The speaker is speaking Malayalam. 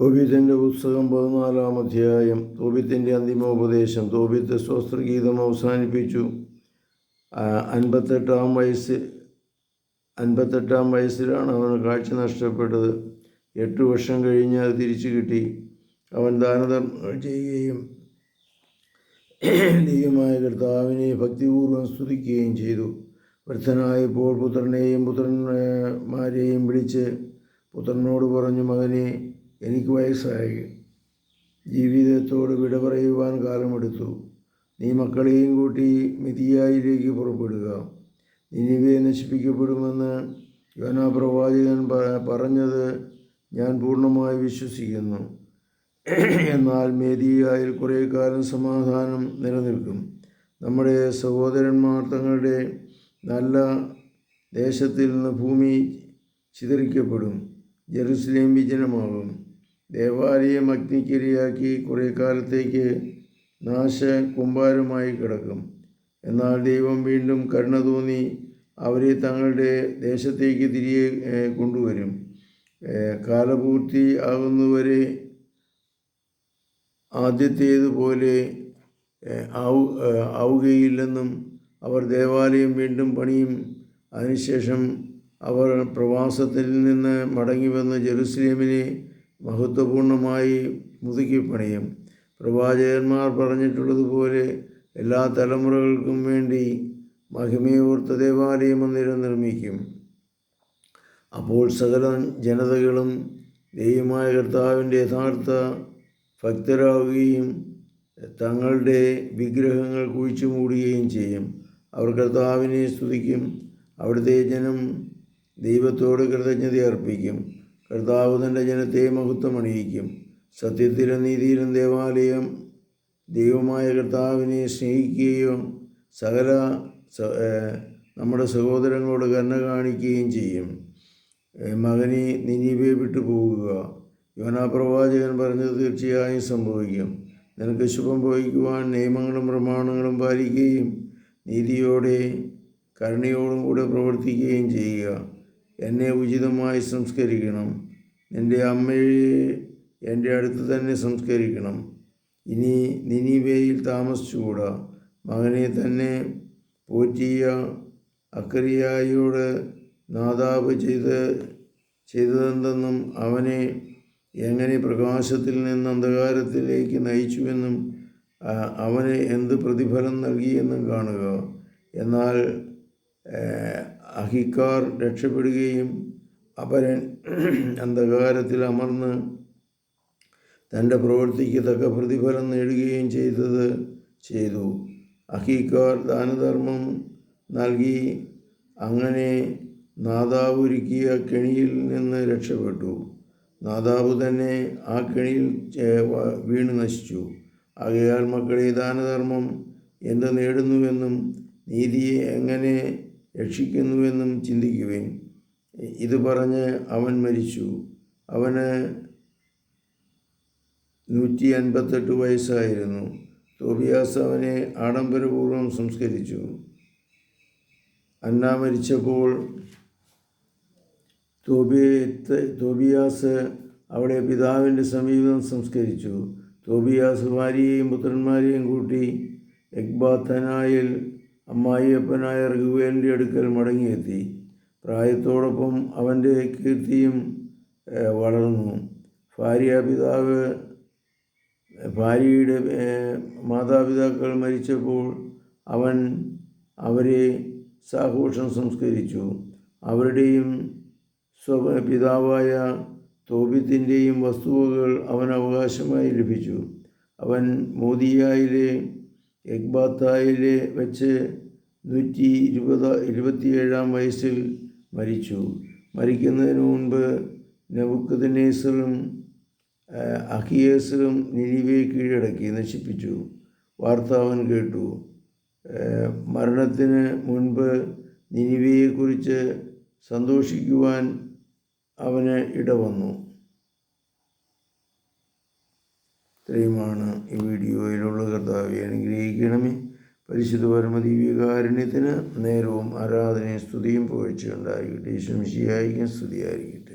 തോബിത്തിന്റെ പുസ്തകം പതിനാലാം അധ്യായം തോബിത്തിന്റെ അന്തിമോപദേശം തോബിത്ത് സ്വസ്ത്രഗീതം അവസാനിപ്പിച്ചു. അൻപത്തെട്ടാം വയസ്സ് അൻപത്തെട്ടാം വയസ്സിലാണ് അവന് കാഴ്ച നഷ്ടപ്പെട്ടത്. എട്ട് വർഷം കഴിഞ്ഞ് അത് തിരിച്ചു കിട്ടി. അവൻ ദാനധർമ്മങ്ങൾ ചെയ്യുകയും ദൈവമായ കർത്താവിനെ ഭക്തിപൂർവം സ്തുതിക്കുകയും ചെയ്തു. വൃദ്ധനായപ്പോൾ പുത്രനെയും പുത്രന്മാരെയും വിളിച്ച് പുത്രനോട് പറഞ്ഞു മകനെ എനിക്ക് വയസ്സായി. ജീവിതത്തോട് വിട പറയുവാൻ കാലമെടുത്തു. നീ മക്കളെയും കൂട്ടി മിതിയായിലേക്ക് പുറപ്പെടുക. നിനിവയെ നശിപ്പിക്കപ്പെടുമെന്ന് യോനാ പ്രവാചകൻ പറഞ്ഞത് ഞാൻ പൂർണമായി വിശ്വസിക്കുന്നു. എന്നാൽ മേദിയായിൽ കുറേ കാലം സമാധാനം നിലനിൽക്കും. നമ്മുടെ സഹോദരന്മാർ തങ്ങളുടെ നല്ല ദേശത്തിൽ നിന്ന് ഭൂമി ചിതറിക്കപ്പെടും. ജെറുസലേം വിജനമാകും. ദേവാലയം അഗ്നിക്കിരയാക്കി കുറേ കാലത്തേക്ക് നാശ കുമ്പാരമായി കിടക്കും. എന്നാൽ ദൈവം വീണ്ടും കരുണ തോന്നി അവരെ തങ്ങളുടെ ദേശത്തേക്ക് തിരികെ കൊണ്ടുവരും. കാലപൂർത്തി ആകുന്നവരെ ആദ്യത്തേതുപോലെ ആവുകയില്ലെന്നും അവർ ദേവാലയം വീണ്ടും പണിയും. അതിനുശേഷം അവർ പ്രവാസത്തിൽ നിന്ന് മടങ്ങി വന്ന് ജെറുസലേമിനെ മഹത്വപൂർണമായി മുതുക്കി പണിയും. പ്രവാചകന്മാർ പറഞ്ഞിട്ടുള്ളതുപോലെ എല്ലാ തലമുറകൾക്കും വേണ്ടി മഹിമയോർത്ത ദേവാലയ മന്ദിരം നിർമ്മിക്കും. അപ്പോൾ സകല ജനതകളും ദൈവമായ കർത്താവിന്റെ യഥാർത്ഥ ഭക്തരാകുകയും തങ്ങളുടെ വിഗ്രഹങ്ങൾ കുഴിച്ചു മൂടുകയും ചെയ്യും. അവർ കർത്താവിനെ സ്തുതിക്കും. അവിടുത്തെ ജനം ദൈവത്തോട് കൃതജ്ഞത അർപ്പിക്കും. കർത്താവ് തന്റെ ജനത്തെ മഹത്വമണിയിക്കും. സത്യത്തിലും നീതിയിലും ദേവാലയം ദൈവമായ കർത്താവിനെ സ്നേഹിക്കുകയും സകല നമ്മുടെ സഹോദരങ്ങളോട് കരുണ കാണിക്കുകയും ചെയ്യും. മകനെ നിനീവെ വിട്ടു പോകുക യോനാ പ്രവാചകൻ പറഞ്ഞത് തീർച്ചയായും സംഭവിക്കും. നിനക്ക് ശുഭം ഭവിക്കുവാൻ നിയമങ്ങളും പ്രമാണങ്ങളും പാലിക്കുകയും നീതിയോടെ കരുണയോടും കൂടെ പ്രവർത്തിക്കുകയും ചെയ്യുക. എന്നെ ഉചിതമായി സംസ്കരിക്കണം. നിന്റെ അമ്മയെ എന്റെ അടുത്ത് തന്നെ സംസ്കരിക്കണം. ഇനി നിനിവേയിൽ താമസിച്ചുകൂടാ. മകനെ തന്നെ പോറ്റിയ അക്കറിയായോട് നാദാബ് ചെയ്ത് ചെയ്തതെന്തെന്നും അവനെ എങ്ങനെ പ്രകാശത്തിൽ നിന്ന് അന്ധകാരത്തിലേക്ക് നയിച്ചുവെന്നും അവന് എന്ത് പ്രതിഫലം നൽകിയെന്നും കാണുക. എന്നാൽ അഹിക്കാർ രക്ഷപ്പെടുകയും അപരൻ അന്ധകാരത്തിൽ അമർന്ന് തന്റെ പ്രവൃത്തിക്ക് തക്ക പ്രതിഫലം നേടുകയും ചെയ്തത് ചെയ്തു. അഹീക്കാർ ദാനധർമ്മം നൽകി. അങ്ങനെ നാദാവ് ഒരുക്കിയ കെണിയിൽ നിന്ന് രക്ഷപ്പെട്ടു. നാദാവ് തന്നെ ആ കെണിയിൽ വീണ് നശിച്ചു. ആകയാൽ മക്കളെ ദാനധർമ്മം എന്ത് നേടുന്നുവെന്നും നീതിയെ എങ്ങനെ രക്ഷിക്കുന്നുവെന്നും ചിന്തിക്കുവേൻ. ഇത് പറഞ്ഞ് അവൻ മരിച്ചു. അവന് നൂറ്റി അൻപത്തെട്ട് വയസ്സായിരുന്നു. തോബിയാസ് അവനെ ആഡംബരപൂർവം സംസ്കരിച്ചു. അന്ന മരിച്ചപ്പോൾ തോബിയത്തെ തോബിയാസ് അവിടെ പിതാവിന്റെ സമീപം സംസ്കരിച്ചു. തോബിയാസ് ഭാര്യയെയും പുത്രന്മാരെയും കൂട്ടി എക്ബാത്തനായിൽ അമ്മായിയപ്പനായ റഘുവേലിന്റെ അടുക്കൽ മടങ്ങിയെത്തി. പ്രായത്തോടൊപ്പം അവന്റെ കീർത്തിയും വളർന്നു. ഭാര്യ പിതാവ് ഭാര്യയുടെ മാതാപിതാക്കൾ മരിച്ചപ്പോൾ അവൻ അവരെ സാഘോഷം സംസ്കരിച്ചു. അവരുടെയും സ്വ പിതാവായ തോബിത്തിന്റെയും വസ്തുവകൾ അവൻ അവകാശമായി ലഭിച്ചു. അവൻ മോദിയായിലെ എക്ബാത്തായിലെ വെച്ച് നൂറ്റി ഇരുപത് ഇരുപത്തിയേഴാം വയസ്സിൽ മരിച്ചു. മരിക്കുന്നതിന് മുൻപ് നെബുക്കദ്നേസറും അഹിയേസറും നിനിവയെ കീഴടക്കി നശിപ്പിച്ചു. വാർത്താവൻ കേട്ടു. മരണത്തിന് മുൻപ് നിനിവയെക്കുറിച്ച് സന്തോഷിക്കുവാൻ അവന് ഇടവന്നു. ഇത്രയുമാണ് ഈ വീഡിയോയിലുള്ള കർത്താവെ. അനുഗ്രഹിക്കണമേ. പരിശുദ്ധ പരമദിവ്യകാരുണ്യത്തിന് നേരവും ആരാധനയും സ്തുതിയും പുകഴ്ചയുണ്ടായിരിക്കട്ടെ. ശംശിയായിരിക്കും സ്തുതിയായിരിക്കും